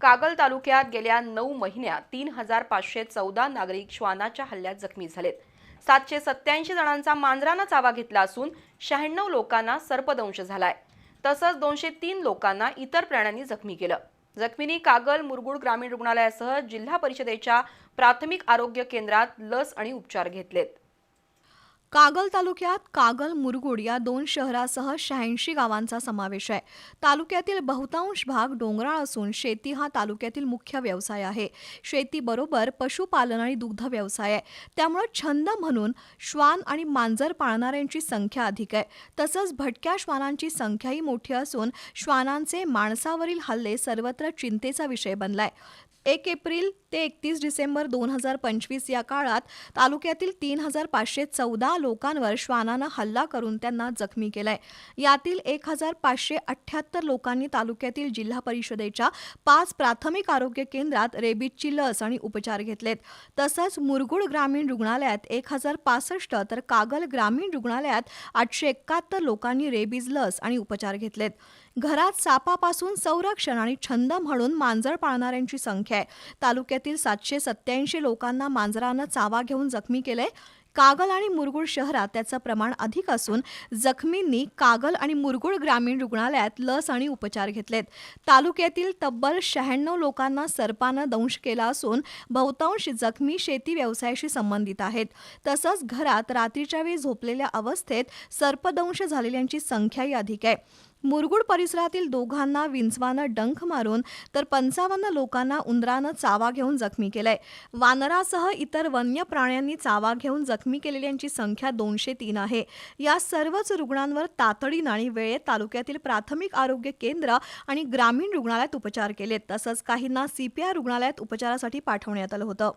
कागल तालुक्यात गेल्या नऊ महिन्यात तीन हजार पाचशे चौदा नागरिक श्वानाच्या हल्ल्यात जखमी झालेत. सातशे सत्याऐंशी जणांचा मांजरानं चावा घेतला असून शहाण्णव लोकांना सर्पदंश झालाय. तसंच दोनशे तीन लोकांना इतर प्राण्यांनी जखमी केलं. जखमींनी कागल मुरगुड ग्रामीण रुग्णालयासह जिल्हा परिषदेच्या प्राथमिक आरोग्य केंद्रात लस आणि उपचार घेतलेत. कागल तालुक्यात कागल मुरगुड या दोन शहरासह शहाऐंशी गावांचा समावेश आहे. तालुक्यातील बहुतांश भाग डोंगराळ असून शेती हा तालुक्यातील मुख्य व्यवसाय आहे. शेतीबरोबर पशुपालन आणि दुग्ध व्यवसाय आहे. त्यामुळे छंद म्हणून श्वान आणि मांजर पाळणाऱ्यांची संख्या अधिक आहे. तसंच भटक्या श्वानांची संख्याही मोठी असून श्वानांचे माणसावरील हल्ले सर्वत्र चिंतेचा विषय बनलाय. एक एप्रिल ते एकतीस डिसेंबर दोन हजार पंचवीस या काळात तालुक्यातील तीन हजार पाचशे चौदा लोकांवर श्वानानं हल्ला करून त्यांना जखमी केलाय. यातील एक हजार पाचशे अठ्ठ्याहत्तर लोकांनी तालुक्यातील जिल्हा परिषदेच्या पाच प्राथमिक आरोग्य केंद्रात रेबीजची लस आणि उपचार घेतलेत. तसंच मुरगुड ग्रामीण रुग्णालयात एक हजार पासष्ट तर कागल ग्रामीण रुग्णालयात आठशे एकाहत्तर लोकांनी रेबीज लस आणि उपचार घेतलेत. घरात सापापासून संरक्षण आणि छंद म्हणून मांजर पाळणाऱ्यांची संख्या आहे. तालुक्यातील सातशे सत्याऐंशी लोकांना मांजरानं चावा घेऊन जखमी केलंय. कागल आणि मुरगुड शहरात त्याचं प्रमाण अधिक असून जखमींनी कागल आणि मुरगुड ग्रामीण रुग्णालयात लस आणि उपचार घेतलेत. तालुक्यातील तब्बल शहाण्णव लोकांना सर्पानं दंश केला असून बहुतांश जखमी शेती व्यवसायाशी संबंधित आहेत. तसंच घरात रात्रीच्या वेळी झोपलेल्या अवस्थेत सर्पदंश झालेल्यांची संख्याही अधिक आहे. मुरगुड परिसरातील दोघांना विंचवानं डंख मारून तर पंचावन्न लोकांना उंदरानं चावा घेऊन जखमी केलंय. वानरासह इतर वन्य प्राण्यांनी चावा घेऊन जखमी केलेल्यांची संख्या दोनशे तीन आहे. या सर्वच रुग्णांवर तातडीनं आणि वेळेत तालुक्यातील प्राथमिक आरोग्य केंद्र आणि ग्रामीण रुग्णालयात उपचार केलेत. तसंच काहींना सीपीआर रुग्णालयात उपचारासाठी पाठवण्यात आलं होतं.